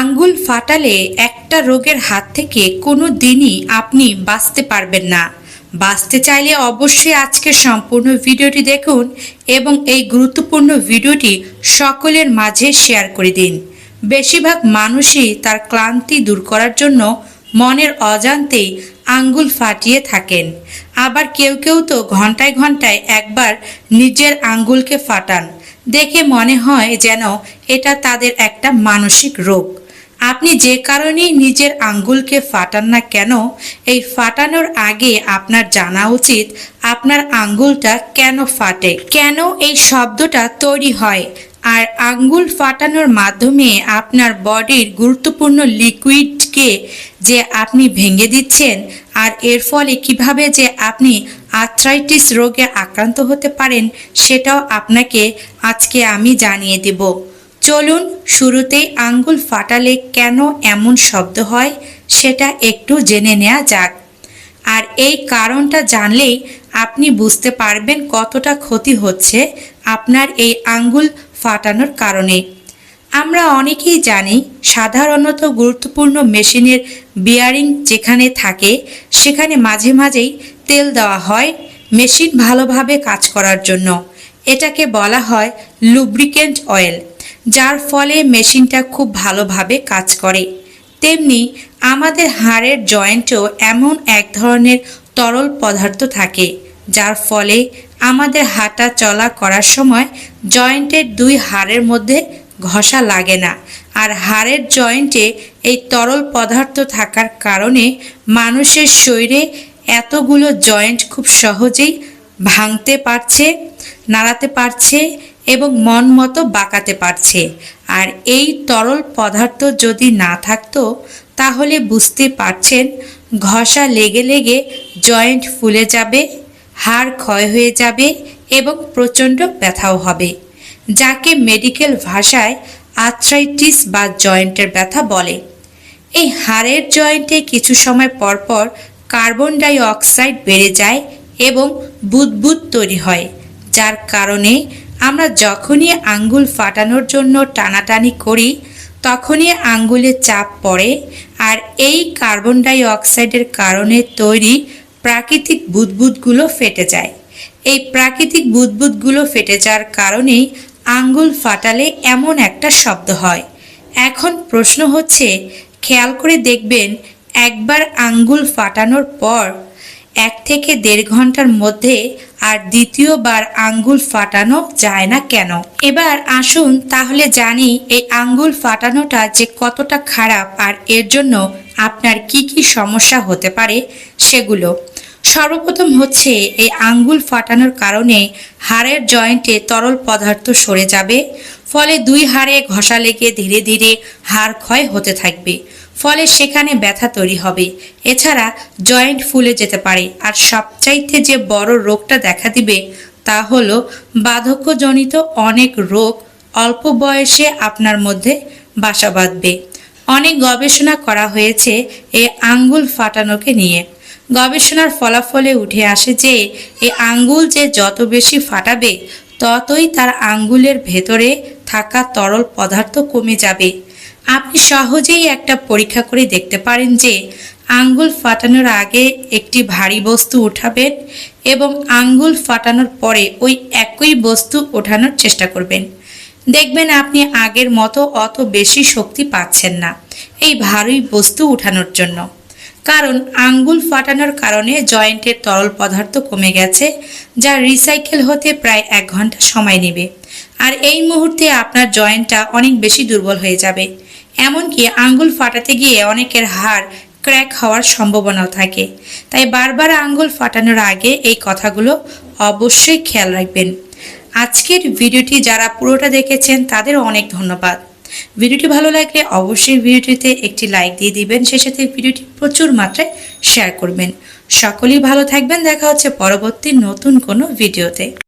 আঙ্গুল ফাটালে একটা রোগের হাত থেকে কোনো দিনই আপনি বাঁচতে পারবেন না। বাঁচতে চাইলে অবশ্যই আজকের সম্পূর্ণ ভিডিওটি দেখুন এবং এই গুরুত্বপূর্ণ ভিডিওটি সকলের মাঝে শেয়ার করে দিন। বেশিরভাগ মানুষই তার ক্লান্তি দূর করার জন্য মনের অজান্তেই আঙ্গুল ফাটিয়ে থাকেন। আবার কেউ কেউ তো ঘন্টায় ঘন্টায় একবার নিজের আঙ্গুলকে ফাটান। দেখে মনে হয় যেন এটা তাদের একটা মানসিক রোগ। আপনি যে কারণেই নিজের আঙ্গুলকে ফাটান না কেন, এই ফাটানোর আগে আপনার জানা উচিত আপনার আঙ্গুলটা কেন ফাটে। কেন এই শব্দটা তৈরি হয়? আর আঙ্গুল ফাটানোর মাধ্যমে আপনার বডির গুরুত্বপূর্ণ লিকুইডকে যে আপনি ভেঙে দিচ্ছেন, আর এর ফলে কীভাবে যে আপনি আর্থ্রাইটিস রোগে আক্রান্ত হতে পারেন, সেটাও আপনাকে আজকে আমি জানিয়ে দেব। চলুন শুরুতেই আঙ্গুল ফাটালে কেন এমন শব্দ হয় সেটা একটু জেনে নেওয়া যাক। আর এই কারণটা জানলেই আপনি বুঝতে পারবেন কতটা ক্ষতি হচ্ছে আপনার এই আঙ্গুল ফাটানোর কারণে। আমরা অনেকেই জানি সাধারণত গুরুত্বপূর্ণ মেশিনের বিয়ারিং যেখানে থাকে সেখানে মাঝে মাঝেই তেল দেওয়া হয় মেশিন ভালোভাবে কাজ করার জন্য। এটাকে বলা হয় লুব্রিকেন্ট অয়েল। যার ফলে মেশিনটা খুব ভালোভাবে কাজ করে। তেমনি আমাদের হাড়ের জয়েন্টেও এমন এক ধরনের তরল পদার্থ থাকে, যার ফলে আমাদের হাঁটা চলা করার সময় জয়েন্টের দুই হাড়ের মধ্যে ঘষা লাগে না। আর হাড়ের জয়েন্টে এই তরল পদার্থ থাকার কারণে মানুষের শরীরে এতগুলো জয়েন্ট খুব সহজেই ভাঙতে পারছে, নাড়াতে পারছে এবং মন মতো বাঁকাতে পারছে। আর এই তরল পদার্থ যদি না থাকতো, তাহলে বুঝতে পারছেন, ঘষা লেগে লেগে জয়েন্ট ফুলে যাবে, হাড় ক্ষয় হয়ে যাবে এবং প্রচণ্ড ব্যথাও হবে, যাকে মেডিকেল ভাষায় আর্থ্রাইটিস বা জয়েন্টের ব্যথা বলে। এই হাড়ের জয়েন্টে কিছু সময় পর পর কার্বন ডাই অক্সাইড বেড়ে যায় এবং বুদবুদ তৈরি হয়, যার কারণে আমরা যখনই আঙ্গুল ফাটানোর জন্য টানাটানি করি, তখনই আঙ্গুলে চাপ পড়ে আর এই কার্বন ডাই অক্সাইডের কারণে তৈরি প্রাকৃতিক বুদবুদগুলো ফেটে যায়। এই প্রাকৃতিক বুদবুদগুলো ফেটে যাওয়ার কারণেই আঙ্গুল ফাটালে এমন একটা শব্দ হয়। এখন প্রশ্ন হচ্ছে, খেয়াল করে দেখবেন, একবার আঙ্গুল ফাটানোর পর থেকে দেড় ঘণ্টার মধ্যে আর দ্বিতীয়বার আঙ্গুল ফাটানো যায় না কেন? এবার আসুন তাহলে জানি এই আঙ্গুল ফাটানোটা যে কতটা খারাপ আর এর জন্য আপনার কি কি সমস্যা হতে পারে সেগুলো। সর্বপ্রথম হচ্ছে এই আঙ্গুল ফাটানোর কারণে হাড়ের জয়েন্টে তরল পদার্থ সরে যাবে, ফলে দুই হাড়ে ঘষা লেগে ধীরে ধীরে হাড় ক্ষয় হতে থাকবে। ফলে সেখানে ব্যথা তৈরি হবে। এছাড়া জয়েন্ট ফুলে যেতে পারে। আর সবচাইতে যে বড় রোগটা দেখা দিবে তা হলো বার্ধক্যজনিত অনেক রোগ অল্প বয়সে আপনার মধ্যে বাসা বাঁধবে। অনেক গবেষণা করা হয়েছে এ আঙ্গুল ফাটানোকে নিয়ে। গবেষণার ফলাফলে উঠে আসে যে এ আঙ্গুল যে যত বেশি ফাটাবে, ততই তার আঙ্গুলের ভেতরে থাকা তরল পদার্থ কমে যাবে। আপনি সহজেই একটা পরীক্ষা করে দেখতে পারেন যে আঙ্গুল ফাটানোর আগে একটি ভারী বস্তু উঠাবেন এবং আঙ্গুল ফাটানোর পরে ওই একই বস্তু ওঠানোর চেষ্টা করবেন। দেখবেন আপনি আগের মতো অত বেশি শক্তি পাচ্ছেন না এই ভারী বস্তু উঠানোর জন্য। কারণ আঙ্গুল ফাটানোর কারণে জয়েন্টের তরল পদার্থ কমে গেছে, যা রিসাইকেল হতে প্রায় এক ঘণ্টা সময় নেবে। আর এই মুহূর্তে আপনার জয়েন্টটা অনেক বেশি দুর্বল হয়ে যাবে। এমনকি আঙ্গুল ফাটাতে গিয়ে অনেকের হাড় ক্র্যাক হওয়ার সম্ভাবনাও থাকে। তাই বারবার আঙ্গুল ফাটানোর আগে এই কথাগুলো অবশ্যই খেয়াল রাখবেন। আজকের ভিডিওটি যারা পুরোটা দেখেছেন, তাদের অনেক ধন্যবাদ। ভিডিওটি ভালো লাগলে অবশ্যই ভিডিওটিতে একটি লাইক দিয়ে দিবেন সে সাথে ভিডিওটি প্রচুর মাত্রায় শেয়ার করবেন। সকলেই ভালো থাকবেন, দেখা হচ্ছে পরবর্তী নতুন কোনো ভিডিওতে।